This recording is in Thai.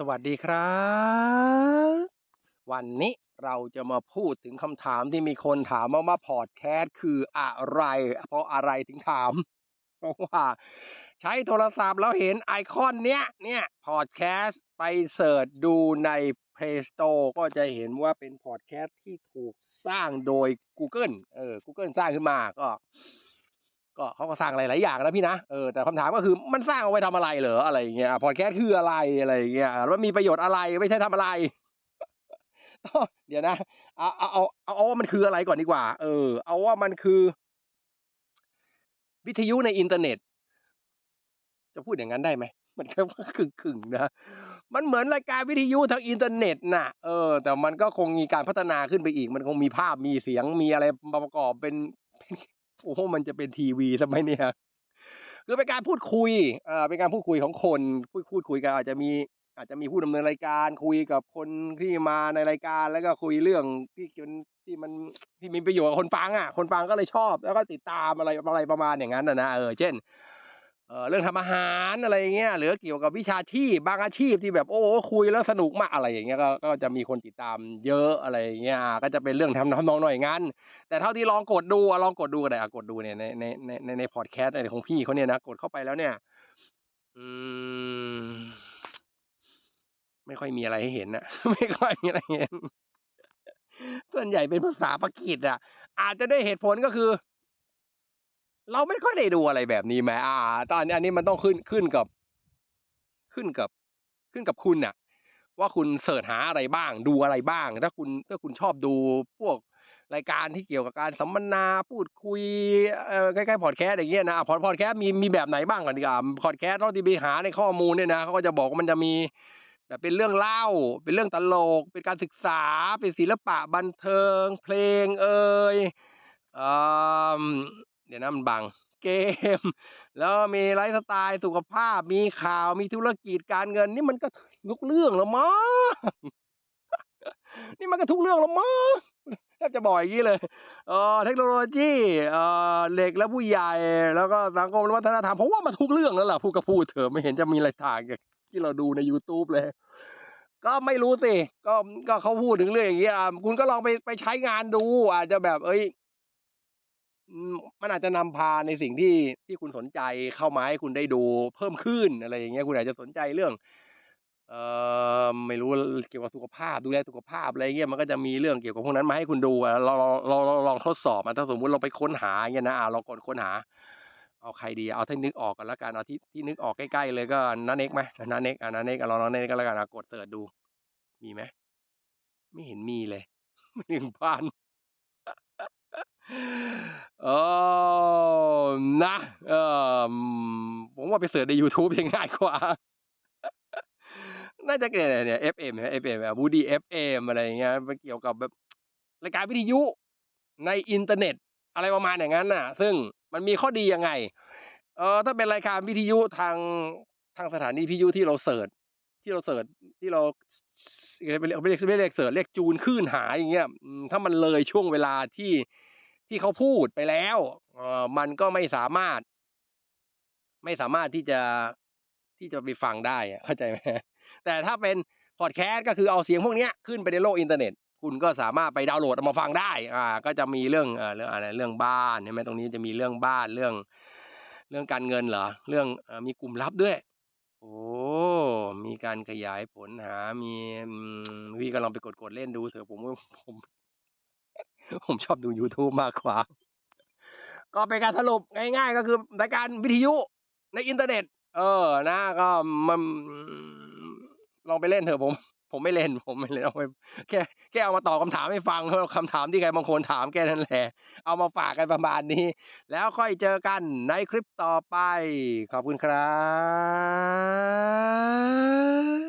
สวัสดีครับ วันนี้เราจะมาพูดถึงคำถามที่มีคนถามมาว่าพอดแคสต์คืออะไร เพราะอะไรถึงถาม เพราะว่า ใช้โทรศัพท์แล้วเห็นไอคอนเนี้ยเนี่ยพอดแคสต์ไปเสิร์ชดูใน Play Store ก็จะเห็นว่าเป็นพอดแคสต์ที่ถูกสร้างโดย Google เออ Google สร้างขึ้นมาก็ ก็เขาก็สร้างหลาย ๆ อย่างนะพี่นะเออแต่คำถามก็คือมันสร้างเอาไว้ทำอะไรเหรออะไรอย่างเงี้ยพอดแคสต์คืออะไรอะไรอย่างเงี้ยแล้วมีประโยชน์อะไรไม่ใช่ทำอะไรเดี๋ยวนะเอาเอาเอาเอาเอาว่ามันคืออะไรก่อนดีกว่า เออ เอาว่ามันคือ วิทยุในอินเทอร์เน็ต จะพูดอย่างนั้นได้ไหมมันแค่ว่าครึ่งนะมันเหมือนรายการวิทยุทางอินเทอร์เน็ตน่ะเออ แต่มันก็คงมีการพัฒนาขึ้นไปอีก มันคงมีภาพมีเสียงมีอะไรประกอบเป็น โอ้โหมันจะเป็นทีวีทำไมเนี่ยคือเป็นการพูดคุยอ่าเป็นการพูดคุยของคนพูดพูดคุยกันอาจจะมีอาจจะมีผู้ดำเนินรายการคุยกับคนที่มาในรายการแล้วก็คุยเรื่องที่มันที่มันที่มีประโยชน์กับคนฟังอะ คนฟังก็เลยชอบ แล้วก็ติดตามอะไรอะไรประมาณอย่างนั้นอะนะเออเช่น เอ่อเรื่องทำอาหารอะไรอย่างเงี้ยหรือเกี่ยวกับวิชาชีพบางอาชีพที่แบบโอ้คุยแล้วสนุกมากอะไรอย่างเงี้ยก็ก็จะมีคนติดตามเยอะอะไรอย่างเงี้ยก็จะเป็นเรื่องทำทำนองอย่างงั้น แต่เท่าที่ลองกดดูลองกดดูก็ได้อะกดดูเนี่ยในในในในในพอดแคสต์อะไรของพี่เขาเนี่ยนะกดเข้าไปแล้วเนี่ย อืม ไม่ค่อยมีอะไรให้เห็นอะไม่ค่อยมีอะไรเห็นส่วนใหญ่เป็นภาษาปากีสอะอาจจะได้เหตุผลก็คือ เราไม่ค่อยได้ดูอะไรแบบนี้ไหมอ่า ตอนนี้อันนี้มันต้องขึ้นขึ้นกับ ขึ้นกับ ขึ้นกับคุณน่ะ ว่าคุณเซิร์ชหาอะไรบ้าง ดูอะไรบ้าง ถ้าคุณถ้าคุณชอบดูพวกรายการที่เกี่ยวกับการสัมมนาพูดคุยเอ่อคล้ๆพอดแคสต์อย่างเงี้ยนะอะพอดพอดแคสต์มีมีแบบไหนบ้างก่อนดีกว่าพอดแคสต์เท่าที่ไปหาในข้อมูลเนี่ยนะเขาก็จะบอกว่ามันจะมีแบบเป็นเรื่องเล่า เป็นเรื่องตลก เป็นการศึกษา เป็นศิลปะบันเทิง เพลงเอ่ย เดี๋ยวนะมันบัง เกม แล้วมีไลฟ์สไตล์สุขภาพ มีข่าวมีธุรกิจการเงิน นี่มันก็ทุกเรื่องแล้วมั้งนี่มันก็ทุกเรื่องแล้วมั้งแทบจะบอกอย่างงี้เลยเออเทคโนโลยีเออเด็กและผู้ใหญ่แล้วก็สังคมและวัฒนธรรมผมว่ามันทุกเรื่องแล้วล่ะพูดก็พูดเถอะไม่เห็นจะมีอะไรต่างจากที่เราดูในยูทูบเลยก็ไม่รู้สิ ก็ก็เขาพูดถึงเรื่องอย่างงี้อ่าคุณก็ลองไปไปใช้งานดู อาจจะแบบเฮ้ย มันอาจจะนำพาในสิ่งที่ที่คุณสนใจเข้ามาให้คุณได้ดูเพิ่มขึ้นอะไรอย่างเงี้ยคุณอาจจะสนใจเรื่อง เอ่อไม่รู้เกี่ยวกับสุขภาพดูแลสุขภาพอะไรเงี้ยมันก็จะมีเรื่องเกี่ยวกับพวกนั้นมาให้คุณดูอะเราเราเราลองทดสอบอะถ้าสมมติเราไปค้นหาเงี้ยนะอ่าลองกดค้นหา เอาใครดีเอาที่นึกออกก่อนล้วกันเอาที่ที่นึกออกใกล้ๆเลยก็น้าเน็กไหมน้าเน็กอ่าน้าเน็กลองน้าเน็กก็แล้วกันอ่ากดเซิร์ชดู มีไหมไม่เห็นมีเลย1,000 เออนะเออผมว่าไปเซิร์ชในยูทูบยังง่ายกว่า น่าจะเนี่ยเนี่ย FM เนี่ย FM อะ Woody FM อะไรอย่างเงี้ยมันเกี่ยวกับแบบรายการวิทยุในอินเทอร์เน็ต อะไรประมาณอย่างงั้นน่ะ ซึ่งมันมีข้อดียังไง เออถ้าเป็นรายการวิทยุทางทางสถานีวิทยุที่เราเซิร์ชที่เราเซิร์ชที่เราไม่เรียกไม่เรียกเรียกเซิร์ชเรียกจูนคลื่นหาอย่างเงี้ยถ้ามันเลยช่วงเวลาที่ ที่เขาพูดไปแล้วเออมันก็ไม่สามารถ ไม่สามารถที่จะที่จะไปฟังได้เข้าใจไหมแต่ถ้าเป็นพอดแคสต์ก็คือเอาเสียงพวกนี้ขึ้นไปในโลกอินเทอร์เน็ต คุณก็สามารถไปดาวน์โหลดมาฟังได้ อ่า ก็จะมีเรื่องเอ่อเรื่องอะไรเรื่องบ้านใช่ไหมตรงนี้จะมีเรื่องบ้านเรื่อง เรื่องการเงินเหรอ?เรื่องอมีกลุ่มลับด้วย โอ้มีการขยายผลหา มีพี่ก็ลองไปกดๆเล่นดูเถอะผมผม ผมชอบดูยูทูบมากกว่า ก็เป็นการสรุปง่ายๆ ก็คือรายการวิทยุในอินเทอร์เน็ต เออ นะก็มันลองไปเล่นเถอะผม ผมไม่เล่น ผมไม่เล่นเอาไปแค่แค่เอามาตอบคำถามให้ฟังคำถามที่ใครบางคนถามแค่นั้นแหละ เอามาฝากกันประมาณนี้ แล้วค่อยเจอกันในคลิปต่อไป ขอบคุณครับ